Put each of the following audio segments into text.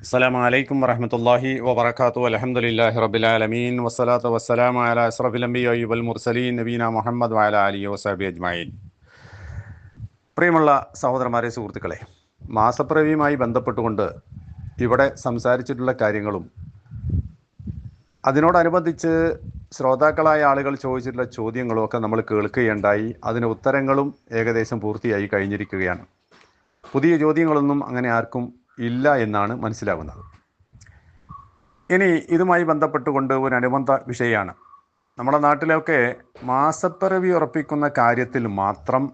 അസ്സാം വലൈക്കും വറഹമത്തല്ലാഹി വബർക്കാത്തു അലഹമുല്ലാഹി റബിലാലമീൻ വസ്സലാത്തു വസ്സലാം അല അസ്രഫിലംബിയ വൽ മുർസലീൻ. നബീന മുഹമ്മദ് വല അലി വസാബി അജ്മായിൻ പ്രിയമുള്ള സഹോദരന്മാരെ സുഹൃത്തുക്കളെ മാസപ്പിറവിയുമായി ബന്ധപ്പെട്ടുകൊണ്ട് ഇവിടെ സംസാരിച്ചിട്ടുള്ള കാര്യങ്ങളും അതിനോടനുബന്ധിച്ച് ശ്രോതാക്കളായ ആളുകൾ ചോദിച്ചിട്ടുള്ള ചോദ്യങ്ങളും ഒക്കെ നമ്മൾ കേൾക്കുകയുണ്ടായി. അതിന് ഉത്തരങ്ങളും ഏകദേശം പൂർത്തിയായി കഴിഞ്ഞിരിക്കുകയാണ്. പുതിയ ചോദ്യങ്ങളൊന്നും അങ്ങനെ ആർക്കും ഇല്ല എന്നാണ് മനസ്സിലാകുന്നത്. ഇനി ഇതുമായി ബന്ധപ്പെട്ടുകൊണ്ട് ഒരു അനുബന്ധ വിഷയമാണ്. നമ്മുടെ നാട്ടിലൊക്കെ മാസപ്പിറവി ഉറപ്പിക്കുന്ന കാര്യത്തിൽ മാത്രം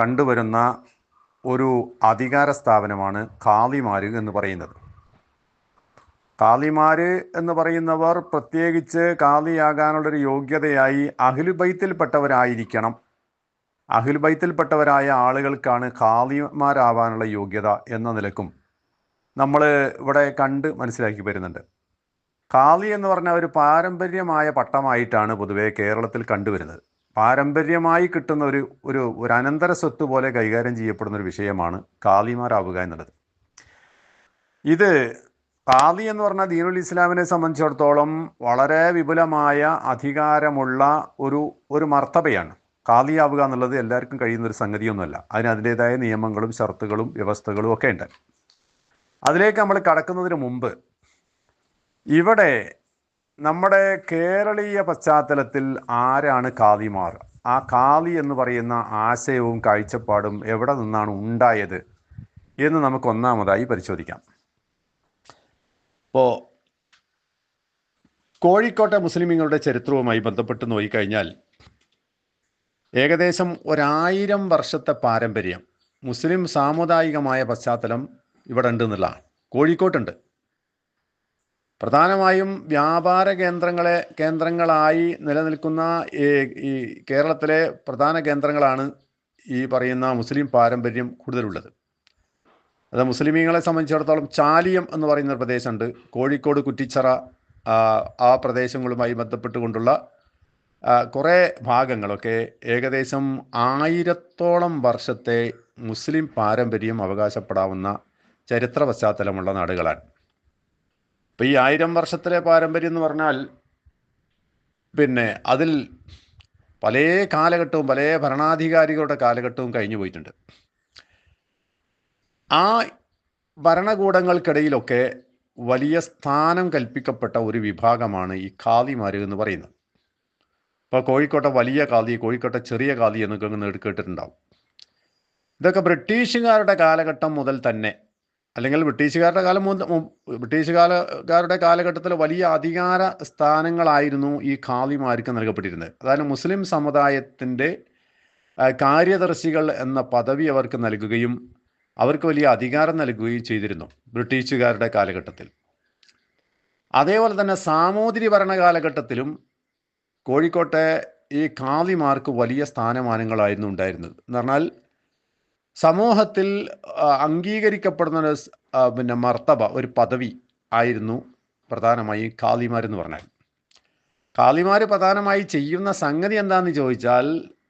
കണ്ടുവരുന്ന ഒരു അധികാര സ്ഥാപനമാണ് കാളിമാർ എന്ന് പറയുന്നത്. കാളിമാർ എന്ന് പറയുന്നവർ പ്രത്യേകിച്ച് കാളിയാകാനുള്ളൊരു യോഗ്യതയായി അഖിൽബൈത്തിൽപ്പെട്ടവരായ ആളുകൾക്കാണ് ഖാദിമാരാവാനുള്ള യോഗ്യത എന്ന നിലക്കും നമ്മൾ ഇവിടെ കണ്ട് മനസ്സിലാക്കി വരുന്നുണ്ട്. ഖാദി എന്ന് പറഞ്ഞാൽ ഒരു പാരമ്പര്യമായ പട്ടമായിട്ടാണ് പൊതുവേ കേരളത്തിൽ കണ്ടുവരുന്നത്. പാരമ്പര്യമായി കിട്ടുന്ന ഒരു ഒരു ഒരു അനന്തര സ്വത്ത് പോലെ കൈകാര്യം ചെയ്യപ്പെടുന്ന ഒരു വിഷയമാണ് ഖാദിമാരാവുക എന്നുള്ളത്. ഇത് ഖാദി എന്ന് പറഞ്ഞാൽ ദീനുൽ ഇസ്ലാമിനെ സംബന്ധിച്ചിടത്തോളം വളരെ വിപുലമായ അധികാരമുള്ള ഒരു ഒരു മർത്തബയാണ്. ഖാദിയാവുക എന്നുള്ളത് എല്ലാവർക്കും കഴിയുന്ന ഒരു സംഗതിയൊന്നുമല്ല. അതിന് അതിന്റെതായ നിയമങ്ങളും ഷർത്തുകളും വ്യവസ്ഥകളും ഒക്കെ ഉണ്ട്. അതിലേക്ക് നമ്മൾ കടക്കുന്നതിന് മുമ്പ് ഇവിടെ നമ്മുടെ കേരളീയ പശ്ചാത്തലത്തിൽ ആരാണ് കാലിമാർ? ആ കാലി എന്ന് പറയുന്ന ആശയവും കാഴ്ചപ്പാടും എവിടെ നിന്നാണ് ഉണ്ടായത് എന്ന് നമുക്ക് ഒന്നാമതായി പരിശോധിക്കാം. ഇപ്പോൾ കോഴിക്കോട്ടെ മുസ്ലിമീങ്ങളുടെ ചരിത്രവുമായി ബന്ധപ്പെട്ട് നോക്കിക്കഴിഞ്ഞാൽ ഏകദേശം ഒരായിരം വർഷത്തെ പാരമ്പര്യം മുസ്ലിം സാമുദായികമായ പശ്ചാത്തലം ഇവിടെ ഉണ്ട് എന്നുള്ളതാണ് കോഴിക്കോട്ടുണ്ട്. പ്രധാനമായും വ്യാപാര കേന്ദ്രങ്ങളെ കേന്ദ്രങ്ങളായി നിലനിൽക്കുന്ന ഈ കേരളത്തിലെ പ്രധാന കേന്ദ്രങ്ങളാണ് ഈ പറയുന്ന മുസ്ലിം പാരമ്പര്യം കൂടുതലുള്ളത്. അത് മുസ്ലിമീങ്ങളെ സംബന്ധിച്ചിടത്തോളം ചാലിയം എന്ന് പറയുന്ന പ്രദേശമുണ്ട്. കോഴിക്കോട് കുറ്റിച്ചറ ആ പ്രദേശങ്ങളുമായി ബന്ധപ്പെട്ടുകൊണ്ടുള്ള കുറേ ഭാഗങ്ങളൊക്കെ ഏകദേശം ആയിരത്തോളം വർഷത്തെ മുസ്ലിം പാരമ്പര്യം അവകാശപ്പെടാവുന്ന ചരിത്ര പശ്ചാത്തലമുള്ള നാടുകളാണ്. ഇപ്പം ഈ ആയിരം വർഷത്തിലെ പാരമ്പര്യം എന്ന് പറഞ്ഞാൽ പിന്നെ അതിൽ പല കാലഘട്ടവും പല ഭരണാധികാരികളുടെ കാലഘട്ടവും കഴിഞ്ഞു പോയിട്ടുണ്ട്. ആ ഭരണകൂടങ്ങൾക്കിടയിലൊക്കെ വലിയ സ്ഥാനം കൽപ്പിക്കപ്പെട്ട ഒരു വിഭാഗമാണ് ഈ ഖാദിമാർ എന്ന് പറയുന്നത്. ഇപ്പോൾ കോഴിക്കോട്ടെ വലിയ കാതി കോഴിക്കോട്ടെ ചെറിയ കാതി എന്നൊക്കെ അങ്ങ് കേട്ടിട്ടുണ്ടാവും ഇതൊക്കെ ബ്രിട്ടീഷുകാരുടെ കാലഘട്ടം മുതൽ തന്നെ. അല്ലെങ്കിൽ ബ്രിട്ടീഷുകാരുടെ കാലം ബ്രിട്ടീഷുകാരുടെ കാലഘട്ടത്തിൽ വലിയ അധികാര സ്ഥാനങ്ങളായിരുന്നു ഈ ഖാദിമാർക്ക് നൽകപ്പെട്ടിരുന്നത്. അതായത് മുസ്ലിം സമുദായത്തിന്റെ കാര്യദർശികൾ എന്ന പദവി അവർക്ക് നൽകുകയും അവർക്ക് വലിയ അധികാരം നൽകുകയും ചെയ്തിരുന്നു ബ്രിട്ടീഷുകാരുടെ കാലഘട്ടത്തിൽ. അതേപോലെ തന്നെ സാമൂതിരി ഭരണ കാലഘട്ടത്തിലും കോഴിക്കോട്ടെ ഈ ഖാദിമാർക്ക് വലിയ സ്ഥാനമാനങ്ങളായിരുന്നു ഉണ്ടായിരുന്നത്. എന്ന് പറഞ്ഞാൽ സമൂഹത്തിൽ അംഗീകരിക്കപ്പെടുന്ന ഒരു പിന്നെ മർത്തബ ഒരു പദവി ആയിരുന്നു പ്രധാനമായി ഖാദിമാരെന്ന് പറഞ്ഞാൽ. ഖാദിമാർ പ്രധാനമായി ചെയ്യുന്ന സംഗതി എന്താണെന്ന് ചോദിച്ചാൽ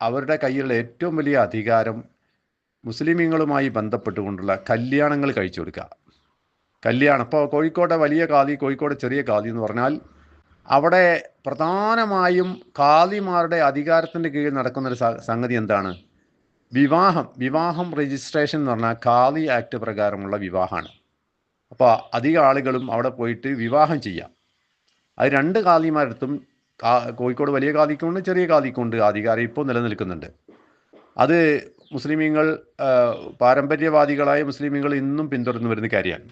അവരുടെ കയ്യിലുള്ള ഏറ്റവും വലിയ അധികാരം മുസ്ലിമീങ്ങളുമായി ബന്ധപ്പെട്ടുകൊണ്ടുള്ള കല്യാണങ്ങൾ കഴിച്ചു കൊടുക്കുക. കല്യാണം ഇപ്പോൾ കോഴിക്കോട്ടെ വലിയ കാതി കോഴിക്കോട് ചെറിയ കാതി എന്ന് പറഞ്ഞാൽ അവിടെ പ്രധാനമായും കാലിമാരുടെ അധികാരത്തിന്റെ കീഴിൽ നടക്കുന്നൊരു സംഗതി എന്താണ്? വിവാഹം വിവാഹം രജിസ്ട്രേഷൻ എന്ന് പറഞ്ഞാൽ കാലി ആക്ട് പ്രകാരമുള്ള വിവാഹമാണ്. അപ്പോൾ അധിക ആളുകളും അവിടെ പോയിട്ട് വിവാഹം ചെയ്യാം. അത് രണ്ട് കാലിമാരടുത്തും കോഴിക്കോട് വലിയ കാലിക്കുണ്ട് ചെറിയ കാലിക്കുണ്ട് അധികാരം ഇപ്പോൾ നിലനിൽക്കുന്നുണ്ട്. അത് മുസ്ലിമീങ്ങൾ പാരമ്പര്യവാദികളായ മുസ്ലിമീങ്ങൾ ഇന്നും പിന്തുടർന്നു വരുന്ന കാര്യമാണ്.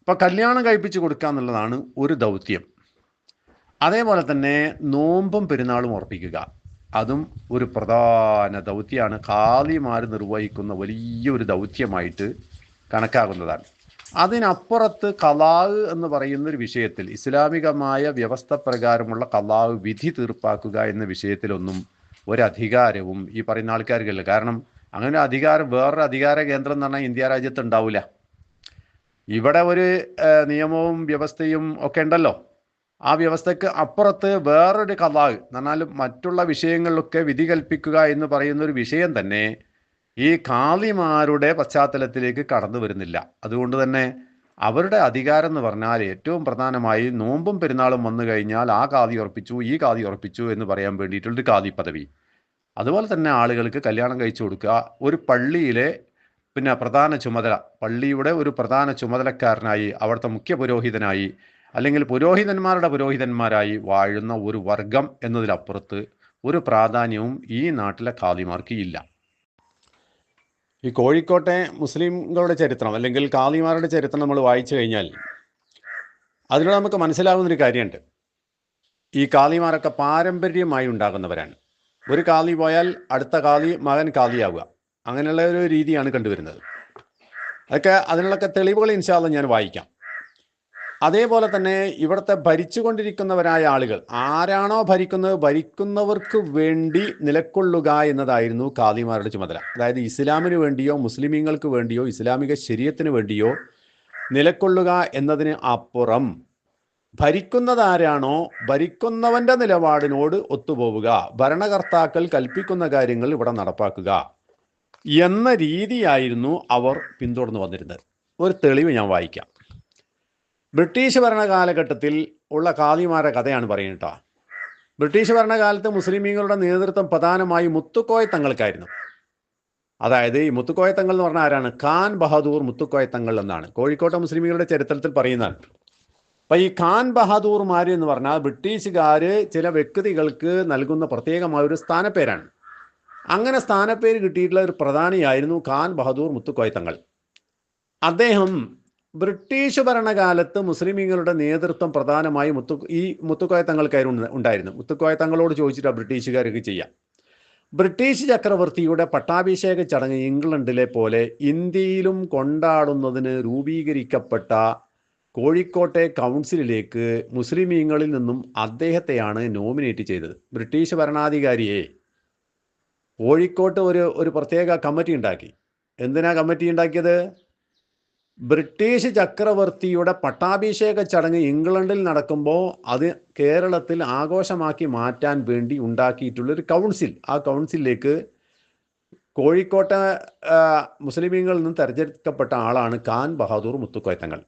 അപ്പോൾ കല്യാണം കഴിപ്പിച്ച് കൊടുക്കുക എന്നുള്ളതാണ് ഒരു ദൗത്യം. അതേപോലെ തന്നെ നോമ്പും പെരുന്നാളും ഉറപ്പിക്കുക അതും ഒരു പ്രധാന ദൗത്യമാണ്. കാലിമാർ നിർവഹിക്കുന്ന വലിയൊരു ദൗത്യമായിട്ട് കണക്കാകുന്നതാണ് അതിനപ്പുറത്ത് കലാവ് എന്ന് പറയുന്ന ഒരു വിഷയത്തിൽ ഇസ്ലാമികമായ വ്യവസ്ഥ പ്രകാരമുള്ള കലാവ് വിധി തീർപ്പാക്കുക എന്ന വിഷയത്തിലൊന്നും ഒരധികാരവും ഈ പറയുന്ന ആൾക്കാർക്കില്ല കാരണം അങ്ങനെ അധികാരം വേറൊരു അധികാര കേന്ദ്രം എന്ന് പറഞ്ഞാൽ ഇന്ത്യ രാജ്യത്ത് ഉണ്ടാവില്ല. ഇവിടെ ഒരു നിയമവും വ്യവസ്ഥയും ഒക്കെ ഉണ്ടല്ലോ. ആ വ്യവസ്ഥയ്ക്ക് അപ്പുറത്ത് വേറൊരു കഥാവ് എന്നാൽ മറ്റുള്ള വിഷയങ്ങളിലൊക്കെ വിധി കൽപ്പിക്കുക എന്ന് പറയുന്ന ഒരു വിഷയം തന്നെ ഈ കാളിമാരുടെ പശ്ചാത്തലത്തിലേക്ക് കടന്നു വരുന്നില്ല. അതുകൊണ്ട് തന്നെ അവരുടെ അധികാരം എന്ന് പറഞ്ഞാൽ ഏറ്റവും പ്രധാനമായി നോമ്പും പെരുന്നാളും വന്നു കഴിഞ്ഞാൽ ആ കാതി ഉറപ്പിച്ചു ഈ കാതി ഉറപ്പിച്ചു എന്ന് പറയാൻ വേണ്ടിയിട്ടുള്ളൊരു കാതി പദവി. അതുപോലെ തന്നെ ആളുകൾക്ക് കല്യാണം കഴിച്ചു കൊടുക്കുക. ഒരു പള്ളിയിലെ പിന്നെ പ്രധാന ചുമതല പള്ളിയുടെ ഒരു പ്രധാന ചുമതലക്കാരനായി അവിടുത്തെ മുഖ്യ പുരോഹിതനായി അല്ലെങ്കിൽ പുരോഹിതന്മാരുടെ പുരോഹിതന്മാരായി വാഴുന്ന ഒരു വർഗം എന്നതിലപ്പുറത്ത് ഒരു പ്രാധാന്യവും ഈ നാട്ടിലെ ഖാദിമാർക്ക് ഇല്ല. ഈ കോഴിക്കോട്ടെ മുസ്ലിംകളുടെ ചരിത്രം അല്ലെങ്കിൽ കാളിമാരുടെ ചരിത്രം നമ്മൾ വായിച്ചു കഴിഞ്ഞാൽ അതിലൂടെ നമുക്ക് മനസ്സിലാകുന്നൊരു കാര്യമുണ്ട്. ഈ കാളിമാരൊക്കെ പാരമ്പര്യമായി ഉണ്ടാകുന്നവരാണ്. ഒരു കാളി പോയാൽ അടുത്ത കാളി മകൻ കാളിയാവുക അങ്ങനെയുള്ള ഒരു രീതിയാണ് കണ്ടുവരുന്നത്. അതൊക്കെ അതിനുള്ളൊക്കെ തെളിവുകൾ ഇൻഷാല്ല ഞാൻ വായിക്കാം. അതേപോലെ തന്നെ ഇവിടുത്തെ ഭരിച്ചുകൊണ്ടിരിക്കുന്നവരായ ആളുകൾ ആരാണോ ഭരിക്കുന്നത് ഭരിക്കുന്നവർക്ക് വേണ്ടി നിലക്കൊള്ളുക എന്നതായിരുന്നു കാദിമാരുടെ ചുമതല. അതായത് ഇസ്ലാമിന് വേണ്ടിയോ മുസ്ലിമീങ്ങൾക്ക് വേണ്ടിയോ ഇസ്ലാമിക ശരീരത്തിന് വേണ്ടിയോ നിലക്കൊള്ളുക എന്നതിന് അപ്പുറം ഭരിക്കുന്നതാരാണോ ഭരിക്കുന്നവന്റെ നിലപാടിനോട് ഒത്തുപോവുക ഭരണകർത്താക്കൾ കൽപ്പിക്കുന്ന കാര്യങ്ങൾ ഇവിടെ നടപ്പാക്കുക എന്ന രീതിയായിരുന്നു അവർ പിന്തുടർന്നു വന്നിരുന്നത്. ഒരു തെളിവ് ഞാൻ വായിക്കാം. ബ്രിട്ടീഷ് ഭരണകാലഘട്ടത്തിൽ ഉള്ള കാദിമാരുടെ കഥയാണ് പറയുന്നത് ബ്രിട്ടീഷ് ഭരണകാലത്ത് മുസ്ലിമീങ്ങളുടെ നേതൃത്വം പ്രധാനമായി മുത്തുക്കോയ തങ്ങൾക്കായിരുന്നു. അതായത് ഈ മുത്തുക്കോയ തങ്ങൾ എന്ന് പറഞ്ഞാൽ ആരാണ്? ഖാൻ ബഹാദൂർ മുത്തുക്കോയ തങ്ങൾ എന്നാണ്. കോഴിക്കോട്ടെ മുസ്ലിമീങ്ങളുടെ ചരിത്രത്തിൽ പറയുന്നതാണ്. അപ്പൊ ഈ ഖാൻ ബഹാദൂർമാർ എന്ന് പറഞ്ഞാൽ ബ്രിട്ടീഷുകാര് ചില വ്യക്തികൾക്ക് നൽകുന്ന പ്രത്യേകമായ ഒരു സ്ഥാനപ്പേരാണ്. അങ്ങനെ സ്ഥാനപ്പേര് കിട്ടിയിട്ടുള്ള ഒരു പ്രധാനിയായിരുന്നു ഖാൻ ബഹദൂർ മുത്തുക്കോയ തങ്ങൾ. അദ്ദേഹം ബ്രിട്ടീഷ് ഭരണകാലത്ത് മുസ്ലിമീങ്ങളുടെ നേതൃത്വം പ്രധാനമായി മുത്തു ഈ മുത്തുക്കോയ തങ്ങൾക്കായിരുന്നു ഉണ്ടായിരുന്നു. മുത്തുക്കോയ തങ്ങളോട് ചോദിച്ചിട്ട് ബ്രിട്ടീഷുകാർക്ക് ചെയ്യാം. ബ്രിട്ടീഷ് ചക്രവർത്തിയുടെ പട്ടാഭിഷേക ചടങ്ങ് ഇംഗ്ലണ്ടിലെ പോലെ ഇന്ത്യയിലും കൊണ്ടാടുന്നതിന് രൂപീകരിക്കപ്പെട്ട കോഴിക്കോട്ടെ കൗൺസിലിലേക്ക് മുസ്ലിമീങ്ങളിൽ നിന്നും അദ്ദേഹത്തെയാണ് നോമിനേറ്റ് ചെയ്തത്. ബ്രിട്ടീഷ് ഭരണാധികാരിയെ കോഴിക്കോട്ട് ഒരു ഒരു പ്രത്യേക കമ്മിറ്റി ഉണ്ടാക്കി. എന്തിനാ കമ്മിറ്റി ഉണ്ടാക്കിയത്? ബ്രിട്ടീഷ് ചക്രവർത്തിയുടെ പട്ടാഭിഷേക ചടങ്ങ് ഇംഗ്ലണ്ടിൽ നടക്കുമ്പോൾ അത് കേരളത്തിൽ ആഘോഷമാക്കി മാറ്റാൻ വേണ്ടി ഉണ്ടാക്കിയിട്ടുള്ള ഒരു കൗൺസിൽ. ആ കൗൺസിലിലേക്ക് കോഴിക്കോട്ടെ മുസ്ലിമീങ്ങളിൽ നിന്ന് തെരഞ്ഞെടുക്കപ്പെട്ട ആളാണ് ഖാൻ ബഹാദൂർ മുത്തുക്കോയത്തങ്ങൾ.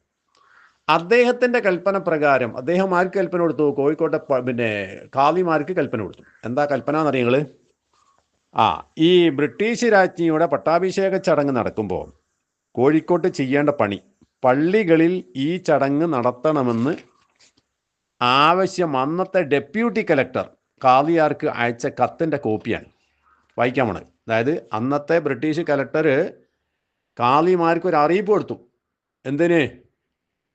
അദ്ദേഹത്തിന്റെ കൽപ്പന പ്രകാരം അദ്ദേഹം ആർക്ക് കൽപ്പന കൊടുത്തു? കോഴിക്കോട്ടെ പിന്നെ കാവിമാർക്ക് കൽപ്പന കൊടുത്തു. എന്താ കൽപ്പന എന്നറിയങ്ങൾ ആ ഈ ബ്രിട്ടീഷ് രാജ്ഞിയുടെ പട്ടാഭിഷേക ചടങ്ങ് നടക്കുമ്പോൾ കോഴിക്കോട്ട് ചെയ്യേണ്ട പണി. പള്ളികളിൽ ഈ ചടങ്ങ് നടത്തണമെന്ന് ആവശ്യം അന്നത്തെ ഡെപ്യൂട്ടി കലക്ടർ കാളിയാർക്ക് അയച്ച കത്തിന്റെ കോപ്പിയാണ്. വായിക്കാമാണ് അതായത് അന്നത്തെ ബ്രിട്ടീഷ് കലക്ടർ കാളിമാർക്ക് ഒരു അറിയിപ്പ് കൊടുത്തു. എന്തിന്?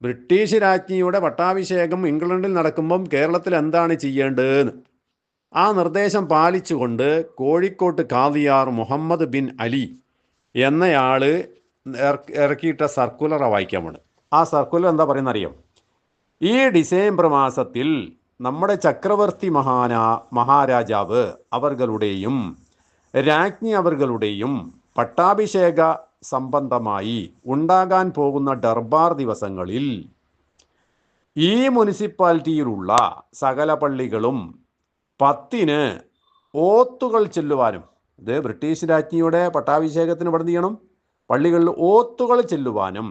ബ്രിട്ടീഷ് രാജ്ഞിയുടെ പട്ടാഭിഷേകം ഇംഗ്ലണ്ടിൽ നടക്കുമ്പം കേരളത്തിൽ എന്താണ് ചെയ്യേണ്ടതെന്ന്. ആ നിർദ്ദേശം പാലിച്ചുകൊണ്ട് കോഴിക്കോട്ട് കാളിയാർ മുഹമ്മദ് ബിൻ അലി എന്നയാൾ ഇറക്കിയിട്ട സർക്കുലർ വായിക്കാമാണ് ആ സർക്കുലർ എന്താ പറയുന്ന അറിയാം? ഈ ഡിസംബർ മാസത്തിൽ നമ്മുടെ ചക്രവർത്തി മഹാന മഹാരാജാവ് അവർകളുടെയും രാജ്ഞി അവർകളുടെയും പട്ടാഭിഷേക സംബന്ധമായി ഉണ്ടാകാൻ പോകുന്ന ഡർബാർ ദിവസങ്ങളിൽ ഈ മുനിസിപ്പാലിറ്റിയിലുള്ള സകല പള്ളികളും പത്തിന് ഓത്തുകൾ ചെല്ലുവാനും ഇത് ബ്രിട്ടീഷ് രാജ്ഞിയുടെ പട്ടാഭിഷേകത്തിന് ഇവിടെ ചെയ്യണം? പള്ളികളിൽ ഓത്തുകൾ ചെല്ലുവാനും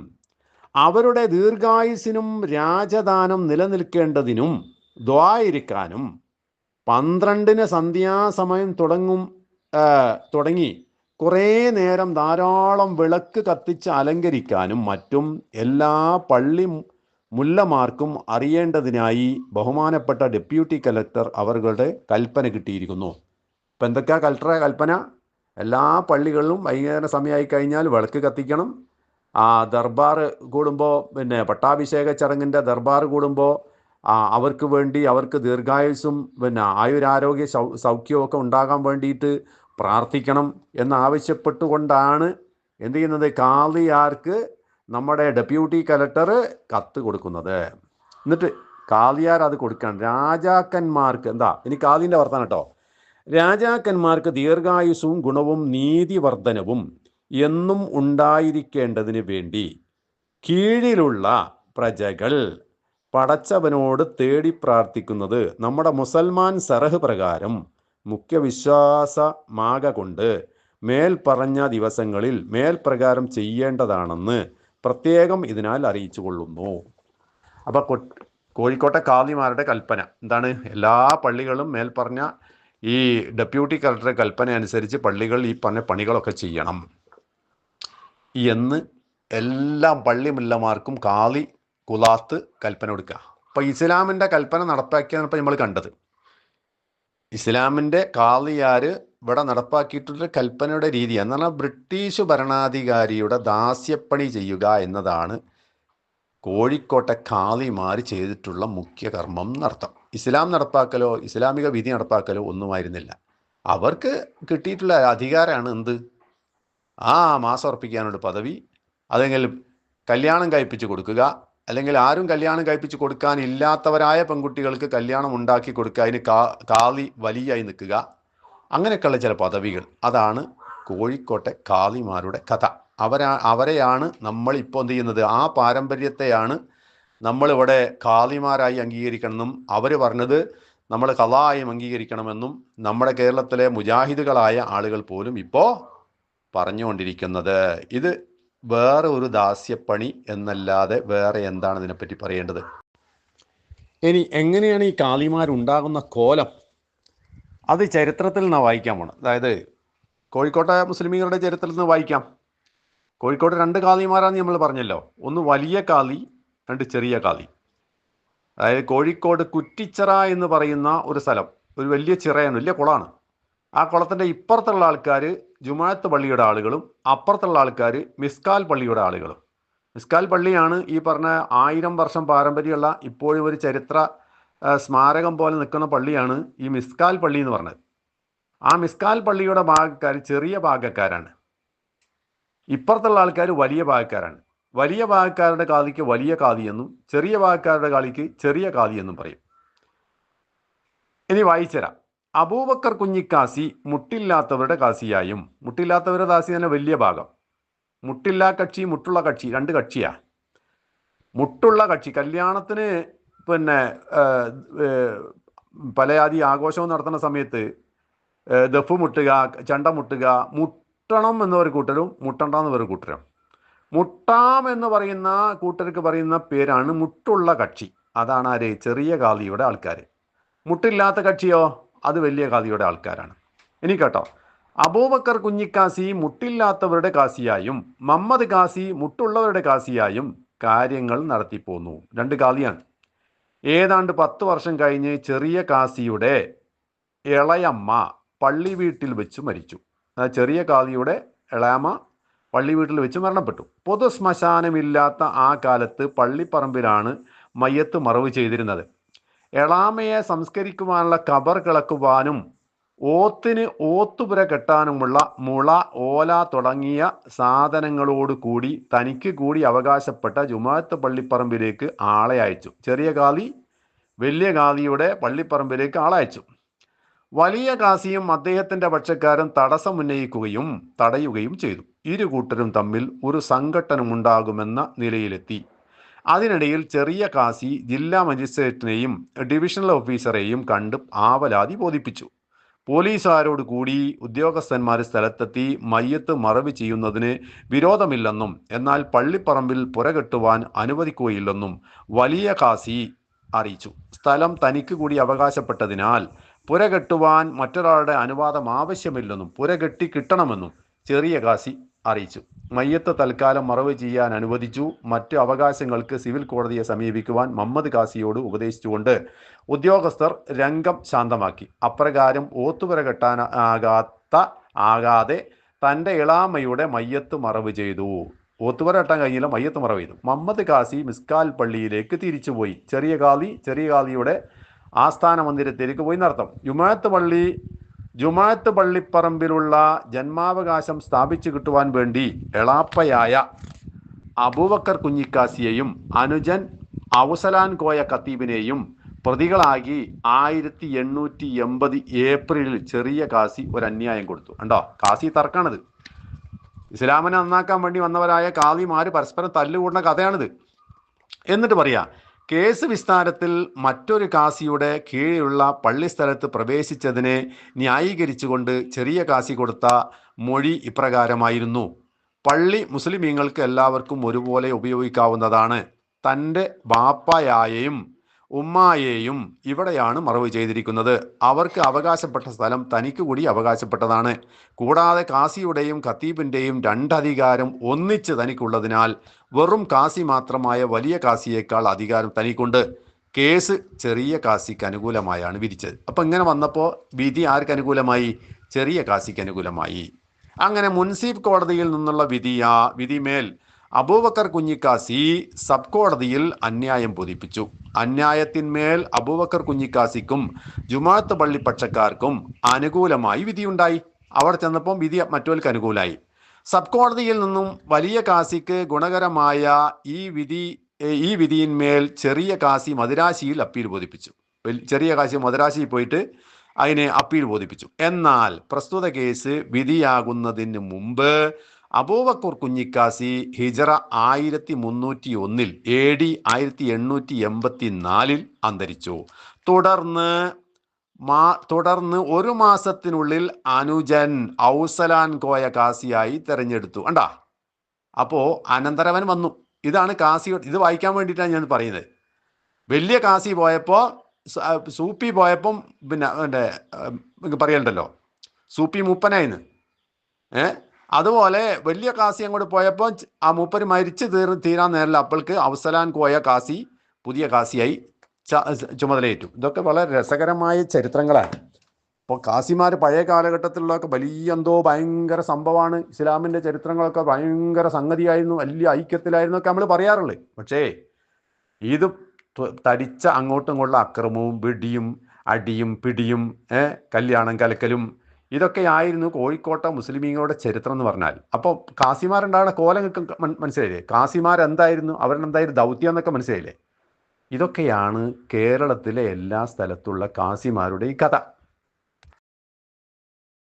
അവരുടെ ദീർഘായുസിനും രാജദാനം നിലനിൽക്കേണ്ടതിനും ദ്വായിരിക്കാനും പന്ത്രണ്ടിന് സന്ധ്യാസമയം തുടങ്ങും തുടങ്ങി. കുറേ നേരം ധാരാളം വിളക്ക് കത്തിച്ച് അലങ്കരിക്കാനും മറ്റും എല്ലാ പള്ളി മുല്ലമാർക്കും അറിയേണ്ടതിനായി ബഹുമാനപ്പെട്ട ഡെപ്യൂട്ടി കലക്ടർ അവരുടെ കൽപ്പന കിട്ടിയിരിക്കുന്നു. ഇപ്പം എന്തൊക്കെയാ കലക്ടറെ കൽപ്പന? എല്ലാ പള്ളികളിലും വൈകുന്നേര സമയമായി കഴിഞ്ഞാൽ വിളക്ക് കത്തിക്കണം. ആ ദർബാർ കൂടുമ്പോൾ പിന്നെ പട്ടാഭിഷേക ചടങ്ങിന്റെ ദർബാർ കൂടുമ്പോൾ അവർക്ക് വേണ്ടി അവർക്ക് ദീർഘായുസും പിന്നെ ആയുരാരോഗ്യ സൗ സൗഖ്യവും ഒക്കെ ഉണ്ടാകാൻ വേണ്ടിയിട്ട് പ്രാർത്ഥിക്കണം എന്നാവശ്യപ്പെട്ടുകൊണ്ടാണ് എന്ത് ചെയ്യുന്നത്? കാളിയാർക്ക് നമ്മുടെ ഡെപ്യൂട്ടി കലക്ടർ കത്ത് കൊടുക്കുന്നത്. എന്നിട്ട് കാളിയാർ അത് കൊടുക്കണം. രാജാക്കന്മാർക്ക് എന്താ? ഇനി കാളിന്റെ വർത്താനം കേട്ടോ. രാജാക്കന്മാർക്ക് ദീർഘായുസ്സും ഗുണവും നീതിവർദ്ധനവും എന്നും ഉണ്ടായിരിക്കേണ്ടതിന് വേണ്ടി കീഴിലുള്ള പ്രജകൾ പടച്ചവനോട് തേടി പ്രാർത്ഥിക്കുന്നത് നമ്മുടെ മുസൽമാൻ സറഹ് പ്രകാരം മുഖ്യ വിശ്വാസമാക കൊണ്ട് മേൽ പറഞ്ഞ ദിവസങ്ങളിൽ മേൽപ്രകാരം ചെയ്യേണ്ടതാണെന്ന് പ്രത്യേകം ഇതിനാൽ അറിയിച്ചു കൊള്ളുന്നു അപ്പൊ കൊ- കോഴിക്കോട്ടെ കാദിമാരുടെ കൽപ്പന. എന്താണ്? എല്ലാ പള്ളികളും മേൽപ്പറഞ്ഞ ഈ ഡെപ്യൂട്ടി കളക്ടറെ കൽപ്പന അനുസരിച്ച് പള്ളികൾ ഈ പറഞ്ഞ പണികളൊക്കെ ചെയ്യണം. എന്ന് എല്ലാ പള്ളിമുല്ലമാർക്കും കാളി കുലാത്ത് കൽപ്പന കൊടുക്കുക. അപ്പൊ ഇസ്ലാമിന്റെ കൽപ്പന നടപ്പാക്കിയാണ് നമ്മൾ കണ്ടത്. ഇസ്ലാമിന്റെ കാളിയാര് ഇവിടെ നടപ്പാക്കിയിട്ടുള്ള കൽപ്പനയുടെ രീതി എന്ന് പറഞ്ഞാൽ ബ്രിട്ടീഷ് ഭരണാധികാരിയുടെ ദാസ്യപ്പണി ചെയ്യുക എന്നതാണ് കോഴിക്കോട്ടെ കാളിമാർ ചെയ്തിട്ടുള്ള മുഖ്യ കർമ്മം എന്നർത്ഥം ഇസ്ലാം നടപ്പാക്കലോ ഇസ്ലാമിക വിധി നടപ്പാക്കലോ ഒന്നുമായിരുന്നില്ല. അവർക്ക് കിട്ടിയിട്ടുള്ള അധികാരമാണ് എന്ത്? ആ മാസം ഉറപ്പിക്കാനുള്ള പദവി അല്ലെങ്കിൽ കല്യാണം കഴിപ്പിച്ച് കൊടുക്കുക അല്ലെങ്കിൽ ആരും കല്യാണം കഴിപ്പിച്ച് കൊടുക്കാനില്ലാത്തവരായ പെൺകുട്ടികൾക്ക് കല്യാണം ഉണ്ടാക്കി കൊടുക്കുക അതിന് കാ കാളി വലിയായി നിൽക്കുക അങ്ങനെയൊക്കെയുള്ള ചില പദവികൾ. അതാണ് കോഴിക്കോട്ടെ കാളിമാരുടെ കഥ. അവരാ അവരെയാണ് നമ്മൾ ഇപ്പോൾ എന്ത് ചെയ്യുന്നത്? ആ പാരമ്പര്യത്തെയാണ് നമ്മളിവിടെ കാളിമാരായി അംഗീകരിക്കണമെന്നും അവർ പറഞ്ഞത് നമ്മൾ കലായും അംഗീകരിക്കണമെന്നും നമ്മുടെ കേരളത്തിലെ മുജാഹിദുകളായ ആളുകൾ പോലും ഇപ്പോൾ പറഞ്ഞുകൊണ്ടിരിക്കുന്നത്. ഇത് വേറെ ഒരു ദാസ്യപ്പണി എന്നല്ലാതെ വേറെ എന്താണ് ഇതിനെപ്പറ്റി പറയേണ്ടത്? ഇനി എങ്ങനെയാണ് ഈ കാളിമാരുണ്ടാകുന്ന കോലം? അത് ചരിത്രത്തിൽ നിന്ന് വായിക്കാൻ പോണം അതായത് കോഴിക്കോട്ടെ മുസ്ലിമീങ്ങളുടെ ചരിത്രത്തിൽ നിന്ന് വായിക്കാം. കോഴിക്കോട് രണ്ട് കാളിമാരാന്ന് നമ്മൾ പറഞ്ഞല്ലോ. ഒന്ന് വലിയ കാളി രണ്ട് ചെറിയ കാളി അതായത് കോഴിക്കോട് കുറ്റിച്ചിറ എന്ന് പറയുന്ന ഒരു സ്ഥലം. ഒരു വലിയ ചിറയാണ് വലിയ കുളമാണ് ആ കുളത്തിന്റെ ഇപ്പുറത്തുള്ള ആൾക്കാർ ജുമാഅത്ത് പള്ളിയുടെ ആളുകളും അപ്പുറത്തുള്ള ആൾക്കാർ മിസ്കാൽ പള്ളിയുടെ ആളുകളും. മിസ്കാൽ പള്ളിയാണ് ഈ പറഞ്ഞ ആയിരം വർഷം പാരമ്പര്യമുള്ള ഇപ്പോഴും ഒരു ചരിത്ര സ്മാരകം പോലെ നിൽക്കുന്ന പള്ളിയാണ് ഈ മിസ്കാൽ പള്ളി എന്ന് പറഞ്ഞത്. ആ മിസ്കാൽ പള്ളിയുടെ ഭാഗക്കാർ ചെറിയ ഭാഗക്കാരാണ്. ഇപ്പുറത്തുള്ള ആൾക്കാർ വലിയ ഭാഗക്കാരാണ് വലിയ ഭാഗക്കാരുടെ കാതിക്ക് വലിയ കാതി എന്നും ചെറിയ ഭാഗക്കാരുടെ കാലിക്ക് ചെറിയ കാതി എന്നും പറയും. ഇനി വായിച്ചുതരാം അബൂബക്കർ കുഞ്ഞിക്കാസി മുട്ടില്ലാത്തവരുടെ കാസിയായും മുട്ടില്ലാത്തവരുടെ കാസി തന്നെ വലിയ ഭാഗം. മുട്ടില്ലാ കക്ഷി മുട്ടുള്ള കക്ഷി രണ്ട് കക്ഷിയാ. മുട്ടുള്ള കക്ഷി കല്യാണത്തിന് പിന്നെ പലയാതി ആഘോഷവും നടത്തുന്ന സമയത്ത് ദഫ് മുട്ടുക ചണ്ട മുട്ടുക മുട്ടണം എന്നൊരു കൂട്ടരും മുട്ടണ്ട എന്നൊരു കൂട്ടരും. മുട്ടാം എന്ന് പറയുന്ന കൂട്ടർക്ക് പറയുന്ന പേരാണ് മുട്ടുള്ള കക്ഷി. അതാണ് ആര്? ചെറിയ കാതിയുടെ ആൾക്കാർ മുട്ടില്ലാത്ത കക്ഷിയോ? അത് വലിയ കാതിയുടെ ആൾക്കാരാണ്. ഇനി കേട്ടോ. അബൂബക്കർ കുഞ്ഞിക്കാസി മുട്ടില്ലാത്തവരുടെ കാസിയായും മമ്മദ് കാസി മുട്ടുള്ളവരുടെ കാസിയായും കാര്യങ്ങൾ നടത്തി പോന്നു. രണ്ട് കാതിയാണ് ഏതാണ്ട് പത്ത് വർഷം കഴിഞ്ഞ് ചെറിയ കാസിയുടെ ഇളയമ്മ പള്ളി വീട്ടിൽ വെച്ച് മരിച്ചു. ചെറിയ കാതിയുടെ എളാമ പള്ളി വീട്ടിൽ വെച്ച് മരണപ്പെട്ടു. പൊതു ശ്മശാനമില്ലാത്ത ആ കാലത്ത് പള്ളിപ്പറമ്പിലാണ് മയ്യത്ത് മറവ് ചെയ്തിരുന്നത്. എളാമയെ സംസ്കരിക്കുവാനുള്ള കബർ കിളക്കുവാനും ഓത്തിന് ഓത്തുപുര കെട്ടാനുമുള്ള മുള ഓല തുടങ്ങിയ സാധനങ്ങളോട് കൂടി തനിക്ക് കൂടി അവകാശപ്പെട്ട ജുമാത്ത് പള്ളിപ്പറമ്പിലേക്ക് ആളെ അയച്ചു. ചെറിയ കാതി വലിയ കാതിയുടെ പള്ളിപ്പറമ്പിലേക്ക് ആളയച്ചു വലിയ കാസിയും അദ്ദേഹത്തിന്റെ പക്ഷക്കാരും തടസ്സം ഉന്നയിക്കുകയും തടയുകയും ചെയ്തു. ഇരു കൂട്ടരും തമ്മിൽ ഒരു സംഘട്ടനമുണ്ടാകുമെന്ന നിലയിലെത്തി. അതിനിടയിൽ ചെറിയ കാസി ജില്ലാ മജിസ്ട്രേറ്റിനെയും ഡിവിഷണൽ ഓഫീസറെയും കണ്ട് ആവലാതി ബോധിപ്പിച്ചു. പോലീസുകാരോട് കൂടി ഉദ്യോഗസ്ഥന്മാർ സ്ഥലത്തെത്തി മയ്യത്ത് മറവ് ചെയ്യുന്നതിന് വിരോധമില്ലെന്നും എന്നാൽ പള്ളിപ്പറമ്പിൽ പുരകെട്ടുവാൻ അനുവദിക്കുകയില്ലെന്നും വലിയ കാസി അറിയിച്ചു. സ്ഥലം തനിക്ക് കൂടി അവകാശപ്പെട്ടതിനാൽ പുരകെട്ടുവാൻ മറ്റൊരാളുടെ അനുവാദം ആവശ്യമില്ലെന്നും പുര കെട്ടി കിട്ടണമെന്നും ചെറിയ കാസി അറിയിച്ചു. മയ്യത്ത് തൽക്കാലം മറവ് ചെയ്യാൻ അനുവദിച്ചു. മറ്റു അവകാശങ്ങൾക്ക് സിവിൽ കോടതിയെ സമീപിക്കുവാൻ മമ്മദ് കാസിയോട് ഉപദേശിച്ചുകൊണ്ട് ഉദ്യോഗസ്ഥർ രംഗം ശാന്തമാക്കി. അപ്രകാരം ഓത്തുപുര കെട്ടാൻ ആകാത്ത ആകാതെ തന്റെ ഇളാമയുടെ മയ്യത്ത് മറവ് ചെയ്തു. ഓത്തുപുര കെട്ടാൻ കഴിഞ്ഞില്ല മയ്യത്ത് മറവ് ചെയ്തു. മമ്മദ് കാസി മിസ്കാൽ പള്ളിയിലേക്ക് തിരിച്ചുപോയി. ചെറിയ കാലി ചെറിയ കാലിയുടെ ആസ്ഥാന മന്ദിരത്തിലേക്ക് പോയി നടത്തും. ജുമാഅത്ത് പള്ളി ജുമാഅത്ത് പള്ളിപ്പറമ്പിലുള്ള ജന്മാവകാശം സ്ഥാപിച്ചു കിട്ടുവാൻ വേണ്ടി എളാപ്പയായ അബൂബക്കർ കുഞ്ഞിക്കാസിയെയും അനുജൻ അവസലാൻ കോയ ഖത്തീബിനെയും പ്രതികളാക്കി ആയിരത്തി എണ്ണൂറ്റി എൺപത് ഏപ്രിലിൽ ചെറിയ കാസി ഒരു അന്യായം കൊടുത്തു. കണ്ടോ? കാസി തർക്കാണിത്. ഇസ്ലാമിനെ നന്നാക്കാൻ വേണ്ടി വന്നവരായ കാളിമാര് പരസ്പരം തല്ലുകൂടുന്ന കഥയാണിത്. എന്നിട്ട് പറയാ കേസ് വിസ്താരത്തിൽ മറ്റൊരു കാസിയുടെ കീഴിലുള്ള പള്ളിസ്ഥലത്ത് പ്രവേശിച്ചതിനെ ന്യായീകരിച്ചുകൊണ്ട് ചെറിയ കാസി കൊടുത്ത മൊഴി ഇപ്രകാരമായിരുന്നു. പള്ളി മുസ്ലിമീങ്ങൾക്ക് എല്ലാവർക്കും ഒരുപോലെ ഉപയോഗിക്കാവുന്നതാണ്. തന്റെ ബാപ്പായായെയും ഉമ്മായെയും ഇവിടെയാണ് മറവ് ചെയ്തിരിക്കുന്നത്. അവർക്ക് അവകാശപ്പെട്ട സ്ഥലം തനിക്ക് കൂടി അവകാശപ്പെട്ടതാണ്. കൂടാതെ കാസിയുടെയും ഖത്തീബിന്റെയും രണ്ടധികാരം ഒന്നിച്ച് തനിക്കുള്ളതിനാൽ വെറും കാസി മാത്രമായ വലിയ കാസിയേക്കാൾ അധികാരം തനിക്കുണ്ട്. കേസ് ചെറിയ കാസിക്ക് അനുകൂലമായാണ് വിധിച്ചത്. അപ്പം ഇങ്ങനെ വന്നപ്പോൾ വിധി ആർക്ക് അനുകൂലമായി? ചെറിയ കാസിക്ക് അനുകൂലമായി. അങ്ങനെ മുൻസിഫ് കോടതിയിൽ നിന്നുള്ള വിധിയാ വിധിമേൽ അബൂബക്കർ കുഞ്ഞിക്കാസി സബ് കോടതിയിൽ അന്യായം ബോധിപ്പിച്ചു. അന്യായത്തിന്മേൽ അബൂബക്കർ കുഞ്ഞിക്കാസിക്കും ജുമാഅത്ത് പള്ളി പക്ഷക്കാർക്കും അനുകൂലമായി വിധിയുണ്ടായി. അവർ ചെന്നപ്പം വിധി മറ്റോൽക്ക് അനുകൂലമായി സബ് കോടതിയിൽ നിന്നും വലിയ കാസിക്ക് ഗുണകരമായ ഈ വിധി ഈ വിധിയിന്മേൽ ചെറിയ കാസി മദുരാശിയിൽ അപ്പീൽ ബോധിപ്പിച്ചു. ചെറിയ കാശി മദുരാശിയിൽ പോയിട്ട് അതിനെ അപ്പീൽ ബോധിപ്പിച്ചു. എന്നാൽ പ്രസ്തുത കേസ് വിധിയാകുന്നതിന് മുമ്പ് അബൂബക്കൂർ കുഞ്ഞിക്കാസി ഹിജറ ആയിരത്തി മുന്നൂറ്റി ഒന്നിൽ എ ഡി ആയിരത്തി എണ്ണൂറ്റി എൺപത്തി നാലിൽ അന്തരിച്ചു. തുടർന്ന് മാ തുടർന്ന് ഒരു മാസത്തിനുള്ളിൽ അനുജൻ ഔസലാൻ കോയ കാസിയായി തെരഞ്ഞെടുത്തു. കണ്ടാ? അപ്പോ അനന്തരവൻ വന്നു. ഇതാണ് കാസി ഇത് വായിക്കാൻ വേണ്ടിയിട്ടാണ് ഞാൻ പറയുന്നത്. വലിയ കാസി പോയപ്പോൾ സൂപ്പി പോയപ്പം പിന്നെ പറയണ്ടല്ലോ. സൂപ്പി മൂപ്പനായിന്ന്. ഏ? അതുപോലെ വലിയ കാസി അങ്ങോട്ട് പോയപ്പോൾ ആ മൂപ്പര് മരിച്ചു തീർ തീരാൻ നേരില്ല. അപ്പോൾക്ക് അവസലാൻ പോയ കാസി പുതിയ കാസിയായി ചുമതലയേറ്റു. ഇതൊക്കെ വളരെ രസകരമായ ചരിത്രങ്ങളാണ്. ഇപ്പോൾ കാസിമാർ പഴയ കാലഘട്ടത്തിലുള്ളതൊക്കെ വലിയ എന്തോ ഭയങ്കര സംഭവമാണ്. ഇസ്ലാമിന്റെ ചരിത്രങ്ങളൊക്കെ ഭയങ്കര സംഗതിയായിരുന്നു. വലിയ ഐക്യത്തിലായിരുന്നു ഒക്കെ നമ്മൾ പറയാറുള്ളത് പക്ഷേ ഇത് തടിച്ച അങ്ങോട്ടും ഇങ്ങോട്ടുള്ള അക്രമവും പിടിയും അടിയും പിടിയും കല്യാണം കലക്കലും ഇതൊക്കെയായിരുന്നു കോഴിക്കോട്ടെ മുസ്ലിമീങ്ങളുടെ ചരിത്രം എന്ന് പറഞ്ഞാൽ. അപ്പോൾ കാസിമാരുണ്ടാകുന്ന കോലം മനസ്സിലായില്ലേ? കാസിമാർ എന്തായിരുന്നു അവരെന്തായിരുന്നു? ദൗത്യം എന്നൊക്കെ മനസ്സിലായില്ലേ? ഇതൊക്കെയാണ് കേരളത്തിലെ എല്ലാ സ്ഥലത്തുള്ള കാസിമാരുടെ ഈ കഥ.